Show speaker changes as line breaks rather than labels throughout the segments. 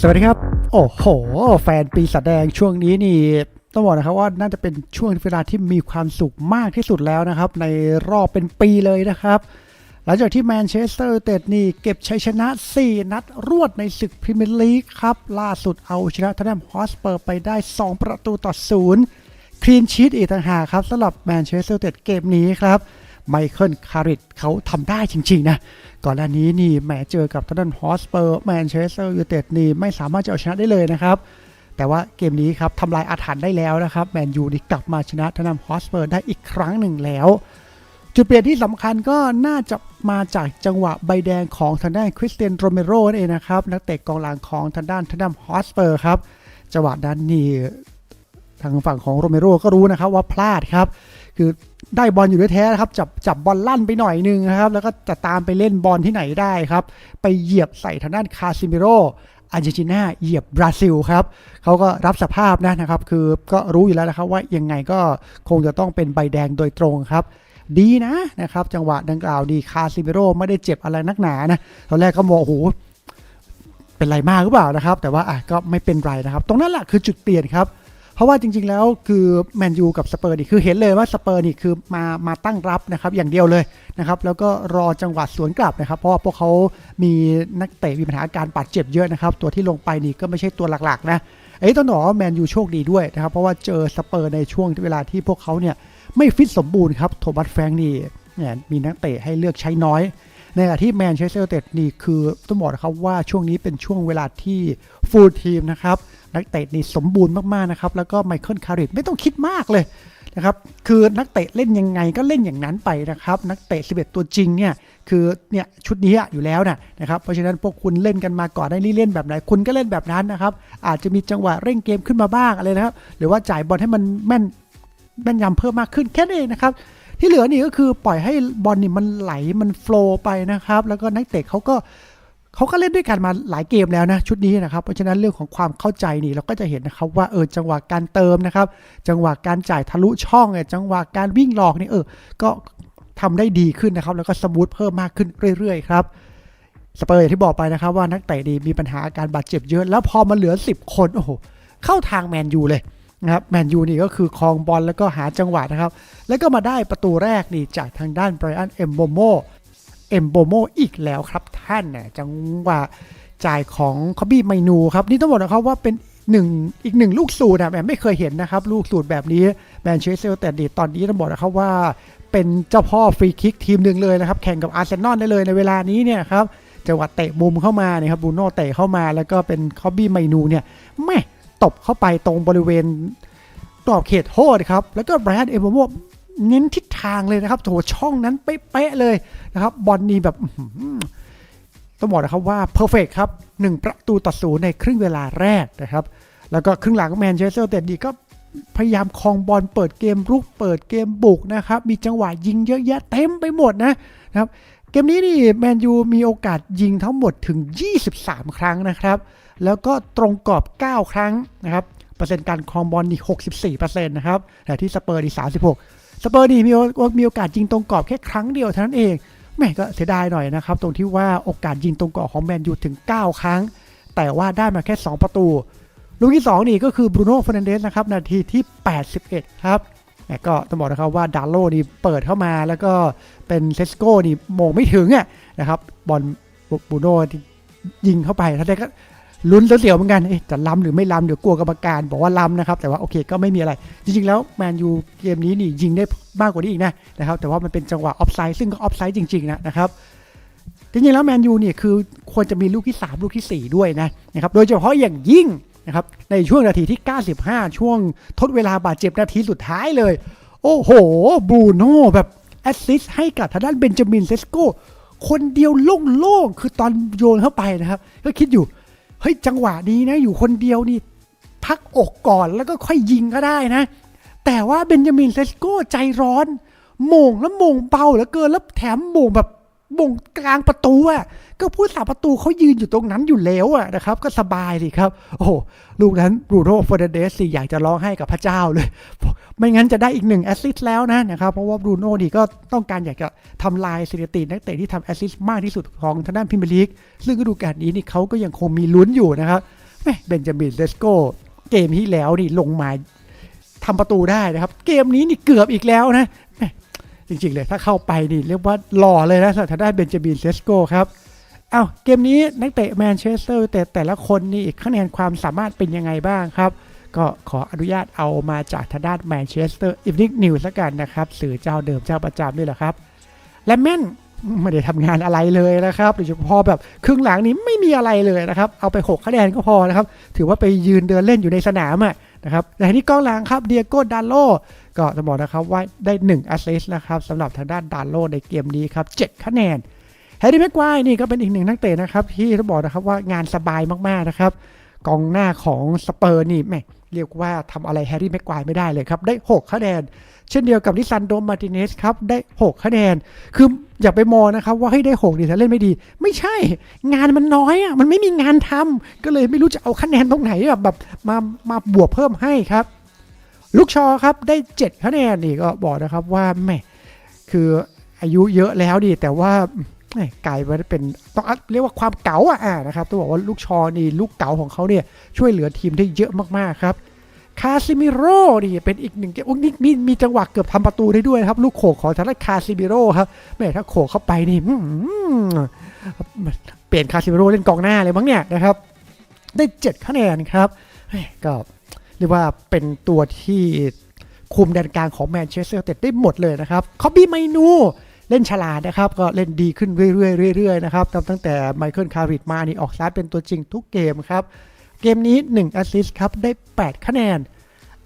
สวัสดีครับ โอ้โห แฟนปีศาจแดงช่วงนี้นี่ต้องบอกนะครับว่าน่าจะเป็นช่วงเวลาที่มีความสุขมากที่สุดแล้วนะครับ ในรอบเป็นปีเลยนะครับ หลังจากที่แมนเชสเตอร์ยูไนเต็ดนี่เก็บชัยชนะ 4 นัดรวดในศึกพรีเมียร์ลีกครับ ล่าสุดเอาชนะทแนมฮอสเปอร์ไปได้ 2 ประตูต่อศูนย์คลีนชีตอีกต่างหากครับสำหรับแมนเชสเตอร์ยูไนเต็ดเกมนี้ครับไมเคิลคาริตเขาทำได้จริงๆนะ ก่อนหน้านี้นี่แหมเจอกับทอตแนฮอสเปอร์แมนเชสเตอร์ยูไนเต็ดนี่ไม่สามารถจะเอาชนะได้เลยนะครับ แต่ว่าเกมนี้ครับทำลายอาถรรพ์ได้แล้วนะครับแมนยูนี่กลับมาชนะทอตแนฮอสเปอร์ได้อีกครั้งหนึ่งแล้ว จุดเปลี่ยนที่สำคัญก็น่าจะมาจากจังหวะใบแดงของทางด้านคริสเตียนโรเมโรนั่นเองนะครับนักเตะกองหลังของทางด้านทางด้านฮอสเปอร์ครับจังหวะนั้นนี่ทางฝั่งของโรเมโรก็รู้นะครับว่าพลาดครับ คือ ได้บอลอยู่ด้วยแท้ครับจับจับบอลลั่นไปหน่อยนึงนะครับ แล้วก็จะตามไปเล่นบอลที่ไหนได้ครับ ไปเหยียบใส่ทางด้านคาซิมิโรอาร์เจนตินาเหยียบบราซิลครับเขาก็รับสภาพนะนะครับ คือก็รู้อยู่แล้วนะครับว่ายังไงก็คงจะต้องเป็นใบแดงโดยตรงครับ ดีนะนะครับ จังหวะดังกล่าวดีคาซิมิโรไม่ได้เจ็บอะไรนักหนานะตอนแรกก็มองโอ้โหเป็นไรมากหรือเปล่านะครับ แต่ว่าอะก็ไม่เป็นไรนะครับ ตรงนั้นแหละคือจุดเปลี่ยนครับ เพราะว่าจริง ๆ แล้วคือแมนยูกับสเปอร์นี่คือเห็นเลยว่าสเปอร์นี่คือมามาตั้งรับนะครับอย่างเดียวเลยนะครับแล้วก็รอจังหวะสวนกลับนะครับเพราะว่าพวกเขามีนักเตะมีปัญหาการบาดเจ็บเยอะนะครับตัวที่ลงไปนี่ก็ไม่ใช่ตัวหลักๆนะไอ้ต้องบอกว่าแมนยูโชคดีด้วยนะครับเพราะว่าเจอสเปอร์ในช่วงเวลาที่พวกเขาเนี่ยไม่ฟิตสมบูรณ์ครับโทมัสแฟรงนี่เนี่ยมีนักเตะให้เลือกใช้น้อยในขณะที่แมนเชสเตอร์ยูไนเต็ดนี่คือต้องบอกนะครับว่าช่วงนี้เป็นช่วงเวลาที่ฟูลทีมนะครับ นักเตะนี่สมบูรณ์มากๆนะครับ แล้วก็ไมเคิลคาริตไม่ต้องคิดมากเลยนะครับ คือนักเตะเล่นยังไงก็เล่นอย่างนั้นไปนะครับ นักเตะ 11 ตัวจริงเนี่ย คือเนี่ยชุดนี้อยู่แล้วนะนะครับ เพราะฉะนั้นพวกคุณเล่นกันมาก่อนได้นี่เล่นแบบไหน คุณก็เล่นแบบนั้นนะครับ อาจจะมีจังหวะเร่งเกมขึ้นมาบ้างอะไรนะครับ หรือว่าจ่ายบอลให้มันแม่นแม่นยำเพิ่มมากขึ้นแค่นั้นเองนะครับ ที่เหลือนี่ก็คือปล่อยให้บอลนี่มันไหลมันโฟล์ไปนะครับ แล้วก็นักเตะเขาก็ เขาก็เล่นด้วยกันมาหลายเกมแล้วนะชุดนี้นะครับ เพราะฉะนั้นเรื่องของความเข้าใจนี่เราก็จะเห็นนะครับว่าเออจังหวะการเติมนะครับ จังหวะการจ่ายทะลุช่องเนี่ยจังหวะการวิ่งหลอกนี่เออก็ทำได้ดีขึ้นนะครับ แล้วก็สมูทเพิ่มมากขึ้นเรื่อยๆครับสเปอร์อย่างที่บอกไปนะครับว่านักเตะดีมีปัญหาอาการบาดเจ็บเยอะ แล้วพอมาเหลือ 10 คนโอ้โหเข้าทางแมนยูเลยนะครับแมนยูนี่ก็คือครองบอลแล้วก็หาจังหวะนะครับ แล้วก็มาได้ประตูแรกนี่จากทางด้านไบรอันเอมโบโม เอมโบโมอีกแล้วครับท่านนะจังหวะจ่ายของคอบบี้ไมนูครับ นี่ต้องบอกนะครับว่าเป็นหนึ่งอีกหนึ่งลูกสูตรนะแหมไม่เคยเห็นนะครับ ลูกสูตรแบบนี้แมนเชสเตอร์แต่ดีตอนนี้ต้องบอกนะครับว่าเป็นเจ้าพ่อฟรีคิกทีมหนึ่งเลยนะครับ แข่งกับอาร์เซนอลได้เลยในเวลานี้เนี่ยครับจังหวะเตะมุมเข้ามาเนี่ยครับบูโน่เตะเข้ามาแล้วก็เป็นคอบบี้ไมนูเนี่ยแม่ตบเข้าไปตรงบริเวณกรอบเขตโทษครับแล้วก็ไบรอันเอโบโม เน้นทิศทางเลยนะครับโถช่องนั้นเป๊ะเลยนะครับบอลนี่แบบต้องบอกนะครับว่าเพอร์เฟกครับ 1 ประตูต่อศูนย์ในครึ่งเวลาแรกนะครับ แล้วก็ครึ่งหลังแมนเชสเตอร์เต็ดดีก็พยายามครองบอลเปิดเกมรุกเปิดเกมบุกนะครับ มีจังหวะยิงเยอะแยะเต็มไปหมดนะนะครับ เกมนี้นี่แมนยูมีโอกาสยิงทั้งหมดถึง 23 ครั้งนะครับ แล้วก็ตรงกรอบ 9 ครั้งนะครับ เปอร์เซ็นต์การครองบอลนี่ 64%นะครับ แต่ที่สเปอร์นี่36 สเปอร์นี่มีโอมีโอกาสยิงตรงกรอบแค่ครั้งเดียวเท่านั้นเองแม่ก็เสียดายหน่อยนะครับ ตรงที่ว่าโอกาสยิงตรงกรอบของแมนยูถึง 9 ครั้ง แต่ว่าได้มาแค่ 2 ประตู ลูกที่ 2 นี่ก็คือบรูโน่ฟ e ร์นันเดสนะครับ นาทีที่ 81 ครับแหม่ก็ต้องบอกนะครับว่าดาร์โลนี่เปิดเข้ามาแล้วก็เป็นเซสโก้นี่โมงไม่ถึงอะนะครับบอลบรูโน่ยิงเข้าไปท่านได้ก็ ลุ้นเสียวๆเหมือนกันเอ๊ะจะล้ำหรือไม่ล้ำเดี๋ยวกลัวกรรมการบอกว่าล้ำนะครับ แต่ว่าโอเคก็ไม่มีอะไร จริงๆแล้วแมนยูเกมนี้นี่ยิงได้มากกว่านี้อีกนะนะครับ แต่ว่ามันเป็นจังหวะออฟไซด์ซึ่งก็ออฟไซด์จริงๆนะนะครับจริงๆแล้วแมนยูเนี่ยคือควรจะมีลูกที่ 3 ลูกทีสี่4 ด้วยนะนะครับ โดยเฉพาะอย่างยิ่งนะครับในช่วงนาทีที่ 95 ช่วงทดเวลาบาดเจ็บนาทีสุดท้ายเลย โอ้โหบูโน่แบบแอสซิสต์ให้กับทางด้านเบนจามินเซสโกคนเดียวโล่งๆคือตอนโยนเข้าไปนะครับ ก็คิดอยู่ เฮ้ยจังหวะนี้นะ อยู่คนเดียวนี่ พักอกก่อนแล้วก็ค่อยยิงก็ได้นะ แต่ว่าเบนจามินเซสโก้ใจร้อนโมงแล้วโมงเบาเหลือเกินแล้วแถมโมงแบบโมงกลางประตูอะก็ผู้สาประตูเขายืนอยู่ตรงนั้นอยู่แล้วอะนะครับ ก็สบายสิครับ โอ้ลูกนั้นบรูโน่ฟอร์นันเดสสิอยากจะร้องให้กับพระเจ้าเลย ไม่งั้นจะได้อีกหนึ่งแอสซิสต์แล้วนะนะครับ เพราะว่าบรูโน่นี่ก็ต้องการอยากจะทำลายสถิตินักเตะที่ทำแอสซิสต์มากที่สุดของทางด้านพรีเมียร์ลีก ซึ่งฤดูกาลนี้นี่เขาก็ยังคงมีลุ้นอยู่นะครับแม่เบนจามินเลสโกเกมที่แล้วนี่ลงมาทำประตูได้นะครับ เกมนี้นี่เกือบอีกแล้วนะจริงๆเลยถ้าเข้าไปนี่เรียกว่าหล่อเลยนะสำหรับทางด้านเบนจามินเลสโกครับเอาเกมนี้นักเตะแมนเชสเตอร์แต่แต่ละคนนี่คะแนนความสามารถเป็นยังไงบ้างครับ ก็ขออนุญาตเอามาจากทางด้านแมนเชสเตอร์อีฟนิงนิวส์ละกันนะครับ สื่อเจ้าเดิมเจ้าประจำนี่แหละครับ และแม่นไม่ได้ทำงานอะไรเลยนะครับโดยเฉพาะแบบครึ่งหลังนี้ไม่มีอะไรเลยนะครับ เอาไป 6 คะแนนก็พอนะครับ ถือว่าไปยืนเดินเล่นอยู่ในสนามอะนะครับแต่ที่กองหลังครับเดียโก้ดาโลก็จะบอกนะครับว่าได้1แอสซิสต์นะครับสำหรับทางด้านดาโลในเกมนี้ครับ 7 คะแนนแฮร์รี่แม็กควายนี่ก็เป็นอีกหนึ่งนักเตะนะครับที่ต้องบอกนะครับว่างานสบายมากๆนะครับกองหน้าของสเปอร์นี่แม่ เรียกว่าทำอะไรแฮร์รี่แม็กควายไม่ได้เลยครับ ได้ 6 คะแนน เช่นเดียวกับลิซันโดมาร์ติเนสครับ ได้ 6 คะแนน คืออย่าไปมองนะครับ ว่าให้ได้ 6 ดีแต่เล่นไม่ดี ไม่ใช่ งานมันน้อยอะมันไม่มีงานทำก็เลยไม่รู้จะเอาคะแนนตรงไหนแบบแบบมามาบวกเพิ่มให้ครับ ลูกชอครับได้ 7 คะแนนนี่ก็บอกนะครับว่าแม่คืออายุเยอะแล้วดีแต่ว่า กลายมาเป็นต้องเรียกว่าความเก๋าอะอ่านะครับต้องบอกว่าลูกชอนี่ลูกเก๋าของเขาเนี่ยช่วยเหลือทีมได้เยอะมากๆครับคาซิมิโร่นี่เป็นอีกหนึ่งโอ้นี่มีมีจังหวะเกือบทำประตูได้ด้วยครับลูกโขกของทางด้านคาซิมิโร่ครับแม่ถ้าโขกเข้าไปนี่เปลี่ยนคาซิมิโร่เล่นกองหน้าเลยมั้งเนี่ยนะครับ ได้ 7 คะแนนครับก็เรียกว่าเป็นตัวที่คุมแดนกลางของแมนเชสเตอร์ยูไนเต็ดได้หมดเลยนะครับคอบบี้ไมนู เล่นฉลาดนะครับ ก็เล่นดีขึ้นเรื่อยๆเรื่อยๆนะครับตั้งแต่ไมเคิลคาริดมานี่ออกสตาร์ทเป็นตัวจริงทุกเกมครับ เกมนี้1แอสซิสต์ครับได้ 8 คะแนน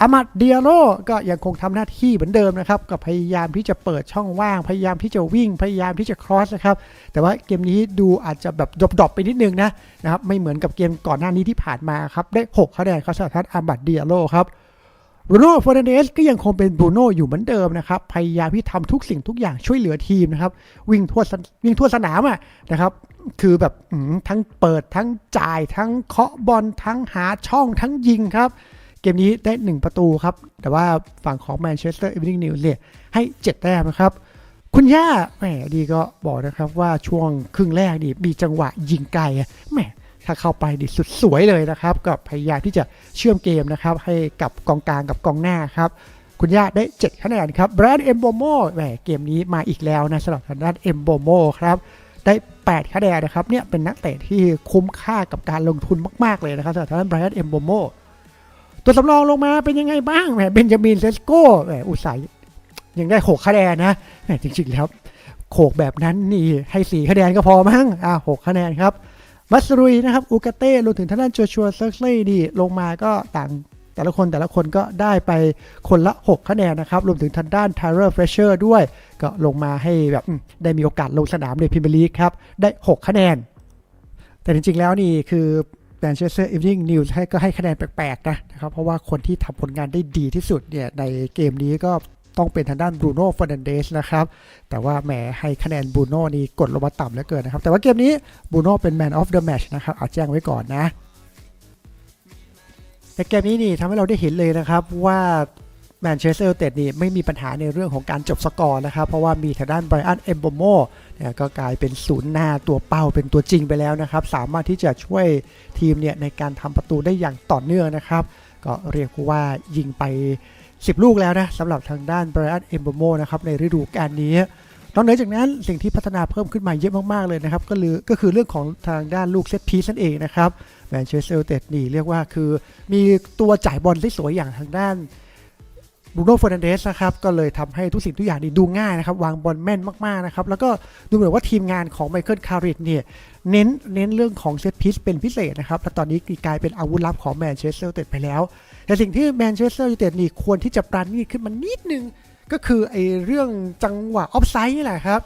อามัดเดียโรก็ยังคงทำหน้าที่เหมือนเดิมนะครับก็พยายามที่จะเปิดช่องว่าง พยายามที่จะวิ่ง พยายามที่จะครอสนะครับแต่ว่าเกมนี้ดูอาจจะแบบดรอปๆไปนิดนึงนะนะครับไม่เหมือนกับเกมก่อนหน้านี้ที่ผ่านมาครับได้ 6 คะแนนครับสำหรับทัดอามัดเดียโรครับ บรูโน่เฟอร์นันเดสก็ยังคงเป็นบรูโน่อยู่เหมือนเดิมนะครับ พยายามที่ทำทุกสิ่งทุกอย่างช่วยเหลือทีมนะครับ วิ่งทั่วสนวิ่งทั่วสนามอะนะครับ คือแบบทั้งเปิดทั้งจ่ายทั้งเคาะบอลทั้งหาช่องทั้งยิงครับ เกมนี้ได้ 1 ประตูครับ แต่ว่าฝั่งของแมนเชสเตอร์อีวินิงนิวเนี่ยให้ 7 แต้มนะครับ คุณย่าแหมดีก็บอกนะครับว่าช่วงครึ่งแรกนี่มีจังหวะยิงไกลอะแหม ถ้าเข้าไปดิสุดสวยเลยนะครับก็พยายามที่จะเชื่อมเกมนะครับ ให้กับกองกลางกับกองหน้าครับ คุณย่าได้ 7 คะแนนครับแบรนด์เอมโบโมแหมเกมนี้มาอีกแล้วนะสำหรับทางด้านเอมโบโมครับได้ 8 คะแนนนะครับเนี่ยเป็นนักเตะที่คุ้มค่ากับการลงทุนมาก ๆ เลยนะครับสำหรับทางด้านแบรนด์เอมโบโมตัวสำรองลงมาเป็นยังไงบ้างแหมเบนจามินเซสโก้แหมอุตสาห์ยังได้ 6 คะแนนนะแหมจริงๆแล้วโขกแบบนั้นนี่ให้ 4 คะแนนก็พอมั้งอะ6คะแนนครับ มัสรุยนะครับ อูกาเต้รวมถึงท่านด้านโจชัวเซิร์กลีดีลงมาก็ต่างแต่ละคนแต่ละคนก็ได้ไปคนละ 6 คะแนนนะครับ รวมถึงทางด้าน t y เ e r f r e s h e r ด้วย ก็ลงมาให้แบบได้มีโอกาสลงสนามในพรีเมียร์ลีกครับ ได้ 6 คะแนน แต่จริงๆแล้วนี่คือแมนเชสเตอร์อีฟนิ่งนิวส์ให้ก็ให้คะแนนแปลกๆ นะนะครับ เพราะว่าคนที่ทำผลงานได้ดีที่สุดเนี่ยในเกมนี้ก็ ต้องเป็นทางด้านบรูโน่ฟ e ร์นันเดสนะครับแต่ว่าแหมให้คะแนนบรูโน่นี่กดลงมาต่ำเหลือเกินนะครับแต่ว่าเกมนี้บรูโน่เป็น Man of the Match นะครับเอาแจ้งไว้ก่อนนะแต่เกมนี้นี่ทำให้เราได้เห็นเลยนะครับว่าแมนเชสเตอร์ยูไนเต็ดนี่ไม่มีปัญหาในเรื่องของการจบสกอร์นะครับ เพราะว่ามีทางด้านไบรอันเอมโบโมเนี่ยก็กลายเป็นศูนย์หน้าตัวเป้าเป็นตัวจริงไปแล้วนะครับ สามารถที่จะช่วยทีมเนี่ยในการทำประตูได้อย่างต่อเนื่องนะครับ ก็เรียกว่ายิงไป 10 ลูกแล้วนะสำหรับทางด้านไบรอันเอมโบโมนะครับในฤดูกาลนี้นอกเหนือจากนั้นสิ่งที่พัฒนาเพิ่มขึ้นมาเยอะมากๆเลยนะครับก็คือก็คือเรื่องของทางด้านลูกเซตพีซนั่นเองนะครับแมนเชสเตอร์ยูไนเต็ดนี่เรียกว่าคือ มีตัวจ่ายบอลที่สวยอย่างทางด้านบูโน่เฟอร์นันเดสนะครับก็เลยทำให้ทุกสิ่งทุกอย่างนี่ดูง่ายนะครับวางบอลแม่นมากๆนะครับแล้วก็ดูเหมือนว่าทีมงานของไมเคิลคาริดเนี่ยเน้นเน้นเรื่องของเซตพีซเป็นพิเศษนะครับและตอนนี้กลายเป็นอาวุธลับของแมนเชสเตอร์ยูไนเต็ดไปแล้ว แต่สิ่งที่แมนเชสเตอร์ยูไนเต็ดนี่ควรที่จะปราณีตขึ้นมานิดนึง ก็คือไอ้เรื่องจังหวะออฟไซด์นี่แหละครับ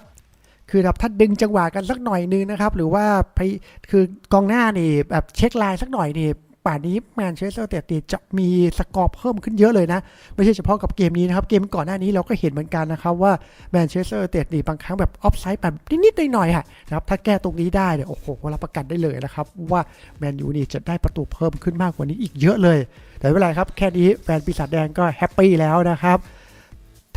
คือแบบถ้าดึงจังหวะกันสักหน่อยนึงนะครับ หรือว่าไปคือกองหน้านี่แบบเช็คลายสักหน่อยนี่ ป่านนี้แมนเชสเตอร์เต็ดจะมีสกอร์เพิ่มขึ้นเยอะเลยนะ ไม่ใช่เฉพาะกับเกมนี้นะครับ เกมก่อนหน้านี้เราก็เห็นเหมือนกันนะครับว่าแมนเชสเตอร์เต็ดนี่บางครั้งแบบออฟไซด์แบบนิดๆหน่อยๆฮะนะครับถ้าแก้ตรงนี้ได้เนี่ยโอ้โหรับประกันได้เลยนะครับ ว่าแมนยูนี่จะได้ประตูเพิ่มขึ้นมากกว่านี้อีกเยอะเลย แต่ไม่เป็นไรครับแค่นี้แฟนปีศาจแดงก็แฮปปี้แล้วนะครับ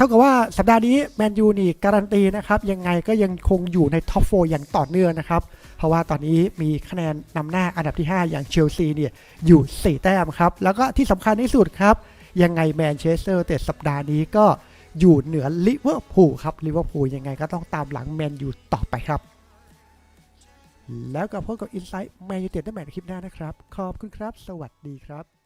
ท่ากับว่าสัปดาห์นี้แมนยูนี่การันตีนะครับยังไงก็ยังคงอยู่ในท็อปโฟอย่างต่อเนื่องนะครับ เพราะว่าตอนนี้มีคะแนนนำหน้าอันดับที่ 5 อย่างเชลซีเนี่ยอยู่ 4 แต้มครับ แล้วก็ที่สำคัญที่สุดครับ ยังไงแมนเชสเตอร์แต่สัปดาห์นี้ก็อยู่เหนือลิเวอร์พูลครับลิเวอร์พูลยังไงก็ต้องตามหลังแมนยูต่อไปครับ แล้วก็พบกับอินไซต์แมนยูเต็ดได้ใหม่ในคลิปหน้านะครับ ขอบคุณครับ สวัสดีครับ